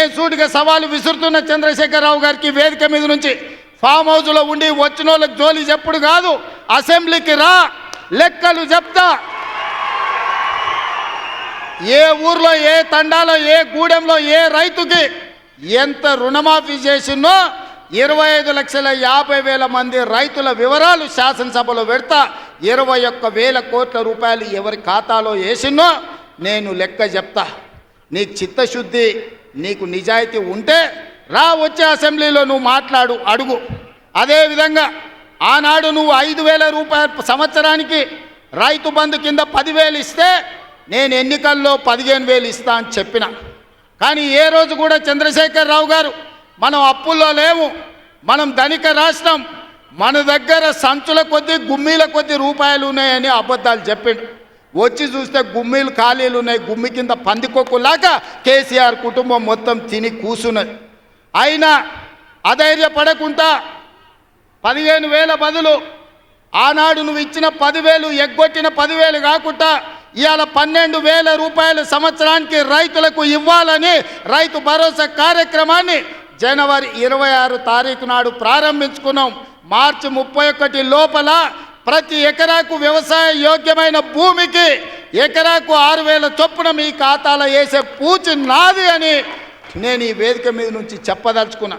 నేను సూటిగా సవాలు విసురుతున్న చంద్రశేఖరరావు గారికి వేదిక మీద నుంచి ఫామ్ హౌస్లో ఉండి వచ్చిన వాళ్ళకి జోలి చెప్పుడు కాదు. అసెంబ్లీకి రా. లెక్కలు చెప్తా. ఏ ఊర్లో ఏ తండాలో ఏ గూడెంలో ఏ రైతుకి ఎంత రుణమాఫీ చేసిందో ఇరవై ఐదు లక్షల యాభై వేల మంది రైతుల వివరాలు శాసనసభలో పెడతా. ఇరవై ఒక్క వేల కోట్ల రూపాయలు ఎవరి ఖాతాలో వేసినో నేను లెక్క చెప్తా. నీ చిత్తశుద్ధి నీకు నిజాయితీ ఉంటే రా వచ్చే అసెంబ్లీలో నువ్వు మాట్లాడు అడుగు. అదేవిధంగా ఆనాడు నువ్వు ఐదు వేల రూపాయల సంవత్సరానికి రైతు బంధు కింద పదివేలు ఇస్తే నేను ఎన్నికల్లో పదిహేను వేలు ఇస్తా అని చెప్పిన. కానీ ఏ రోజు కూడా చంద్రశేఖర్ రావు గారు మనం అప్పుల్లో లేము మనం ధనిక రాష్ట్రం మన దగ్గర సంచుల కొద్దీ గుమ్మీల కొద్దీ రూపాయలు ఉన్నాయని అబద్ధాలు చెప్పిండు. వచ్చి చూస్తే గుమ్మీలు ఖాళీలు ఉన్నాయి. గుమ్మి కింద పందికొక్కులాగా కేసీఆర్ కుటుంబం మొత్తం తిని కూసున్నది. అయినా అధైర్యపడకుండా పదిహేను వేల బదులు ఆనాడు నువ్వు ఇచ్చిన పదివేలు ఎగ్గొట్టిన పదివేలు కాకుండా ఇవాళ పన్నెండు వేల రూపాయల సంవత్సరానికి రైతులకు ఇవ్వాలని రైతు భరోసా కార్యక్రమాన్ని జనవరి ఇరవై ఆరు తారీఖు నాడు ప్రారంభించుకున్నాం. మార్చి ముప్పై ఒకటి లోపల ప్రతి ఎకరాకు వ్యవసాయ యోగ్యమైన భూమికి ఎకరాకు ఆరు వేల చొప్పున మీ ఖాతాలో వేసే పూచి నాది అని నేను ఈ వేదిక మీద నుంచి చెప్పదలుచుకున్నా.